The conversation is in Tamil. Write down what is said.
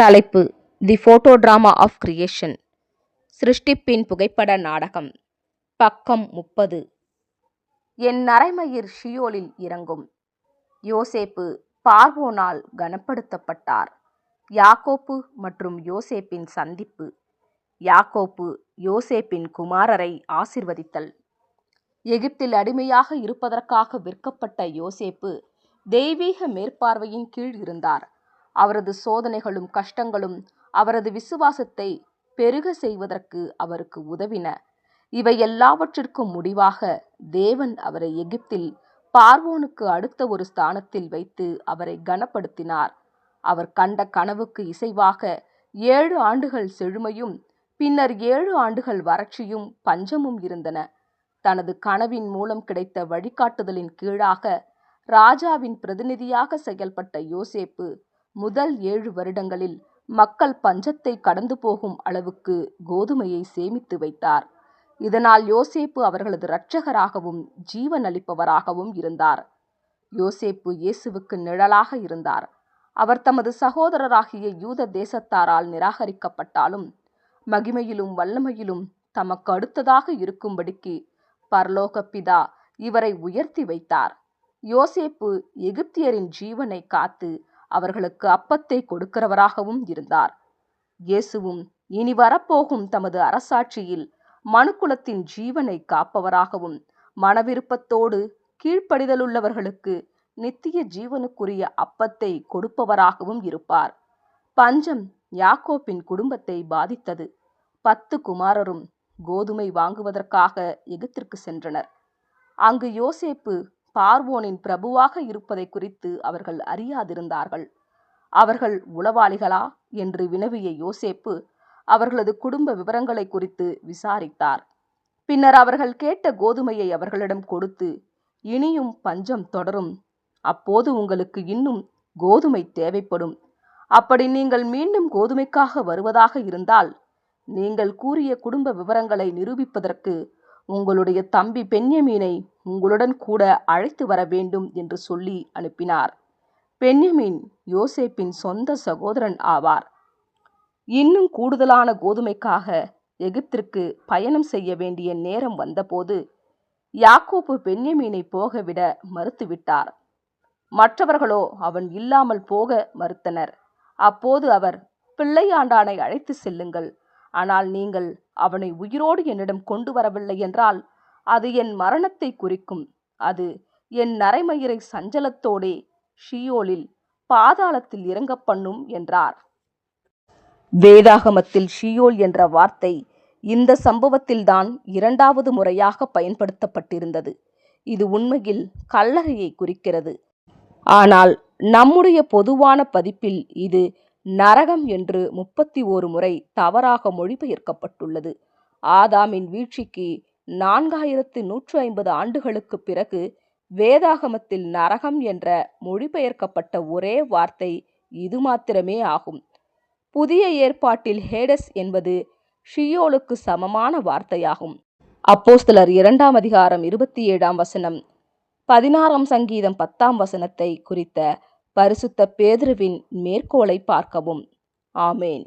தலைப்பு the photo drama of creation சிருஷ்டிப்பின் புகைப்பட நாடகம் பக்கம் முப்பது. என் நரைமயிர் ஷியோலில் இறங்கும் யோசேப்பு பார்வோனால் கனப்படுத்தப்பட்டார். யாக்கோப்பு மற்றும் யோசேப்பின் சந்திப்பு யாக்கோப்பு யோசேப்பின் குமாரரை ஆசிர்வதித்தல். எகிப்தில் அடிமையாக இருப்பதற்காக விற்கப்பட்ட யோசேப்பு தெய்வீக மேற்பார்வையின் கீழ் இருந்தார். அவரது சோதனைகளும் கஷ்டங்களும் அவரது விசுவாசத்தை பெருக செய்வதற்கு அவருக்கு உதவின. இவை எல்லாவற்றிற்கும் முடிவாக தேவன் அவரை எகிப்தில் பார்வோனுக்கு அடுத்த ஒரு ஸ்தானத்தில் வைத்து அவரை கனப்படுத்தினார். அவர் கண்ட கனவுக்கு இசைவாக ஏழு ஆண்டுகள் செழுமையும் பின்னர் ஏழு ஆண்டுகள் வறட்சியும் பஞ்சமும் இருந்தன. தனது கனவின் மூலம் கிடைத்த வழிகாட்டுதலின் கீழாக ராஜாவின் பிரதிநிதியாக செயல்பட்ட யோசேப்பு முதல் ஏழு வருடங்களில் மக்கள் பஞ்சத்தை கடந்து போகும் அளவுக்கு கோதுமையை சேமித்து வைத்தார். இதனால் யோசேப்பு அவர்களது இரட்சகராகவும் ஜீவன் அளிப்பவராகவும் இருந்தார். யோசேப்பு இயேசுவுக்கு நிழலாக இருந்தார். அவர் தமது சகோதரராகிய யூத தேசத்தாரால் நிராகரிக்கப்பட்டாலும் மகிமையிலும் வல்லமையிலும் தமக்கு அடுத்ததாக இருக்கும்படிக்கு பரலோக பிதா இவரை உயர்த்தி வைத்தார். யோசேப்பு எகிப்தியரின் ஜீவனை காத்து அவர்களுக்கு அப்பத்தை கொடுக்கிறவராகவும் இருந்தார். இயேசுவும் இனி வரப்போகும் தமது அரசாட்சியில் மனுக்குலத்தின் ஜீவனை காப்பவராகவும் மனவிருப்பத்தோடு கீழ்ப்படிதலுள்ளவர்களுக்கு நித்திய ஜீவனுக்குரிய அப்பத்தை கொடுப்பவராகவும் இருப்பார். பஞ்சம் யாக்கோப்பின் குடும்பத்தை பாதித்தது. பத்து குமாரரும் கோதுமை வாங்குவதற்காக எகிப்திற்கு சென்றனர். அங்கு யோசேப்பு பார்வோனின் பிரபுவாக இருப்பதை குறித்து அவர்கள் அறியாதிருந்தார்கள். அவர்கள் உளவாளிகளா? என்று வினவிய யோசேப்பு அவர்களது குடும்ப விவரங்களை குறித்து விசாரித்தார். பின்னர் அவர்கள் கேட்ட கோதுமையை அவர்களிடம் கொடுத்து இனியும் பஞ்சம் தொடரும். அப்போது உங்களுக்கு இன்னும் கோதுமை தேவைப்படும். அப்படி நீங்கள் மீண்டும் கோதுமைக்காக வருவதாக இருந்தால் நீங்கள் கூறிய குடும்ப விவரங்களை நிரூபிப்பதற்கு உங்களுடைய தம்பி பென்யமீனை உங்களுடன் கூட அழைத்து வர வேண்டும் என்று சொல்லி அனுப்பினார். பென்யமீன் யோசேப்பின் சொந்த சகோதரன் ஆவார். இன்னும் கூடுதலான கோதுமைக்காக எகிப்திற்கு பயணம் செய்ய வேண்டிய நேரம் வந்தபோது யாக்கோப்பு பென்யமீனை போகவிட மறுத்துவிட்டார் மற்றவர்களோ அவன் இல்லாமல் போக மறுத்தனர். அப்போது அவர் பிள்ளையாண்டானை அழைத்து செல்லுங்கள். ஆனால் நீங்கள் அவனை உயிரோடு என்னிடம் கொண்டு வரவில்லை என்றால் அது என் மரணத்தை குறிக்கும். அது என் நரைமயிரை சஞ்சலத்தோடே ஷியோலில் பாதாளத்தில் இறங்க பண்ணும் என்றார். வேதாகமத்தில் ஷியோல் என்ற வார்த்தை இந்த சம்பவத்தில்தான் இரண்டாவது முறையாக பயன்படுத்தப்பட்டிருந்தது. இது உண்மையில் கல்லறையை குறிக்கிறது. ஆனால் நம்முடைய பொதுவான பதிப்பில் இது நரகம் என்று முப்பத்தி ஓரு முறை தவறாக மொழிபெயர்க்கப்பட்டுள்ளது. ஆதாமின் வீழ்ச்சிக்கு நான்காயிரத்து நூற்று ஐம்பது ஆண்டுகளுக்கு பிறகு வேதாகமத்தில் நரகம் என்ற மொழிபெயர்க்கப்பட்ட ஒரே வார்த்தை இது மாத்திரமே ஆகும். புதிய ஏற்பாட்டில் ஹேடஸ் என்பது ஷியோலுக்கு சமமான வார்த்தையாகும். அப்போஸ்தலர் இரண்டாம் அதிகாரம் இருபத்தி ஏழாம் வசனம் பதினாறாம் சங்கீதம் பத்தாம் வசனத்தை குறித்த பரிசுத்த பேதுருவின் மேற்கோளை பார்க்கவும். ஆமேன்.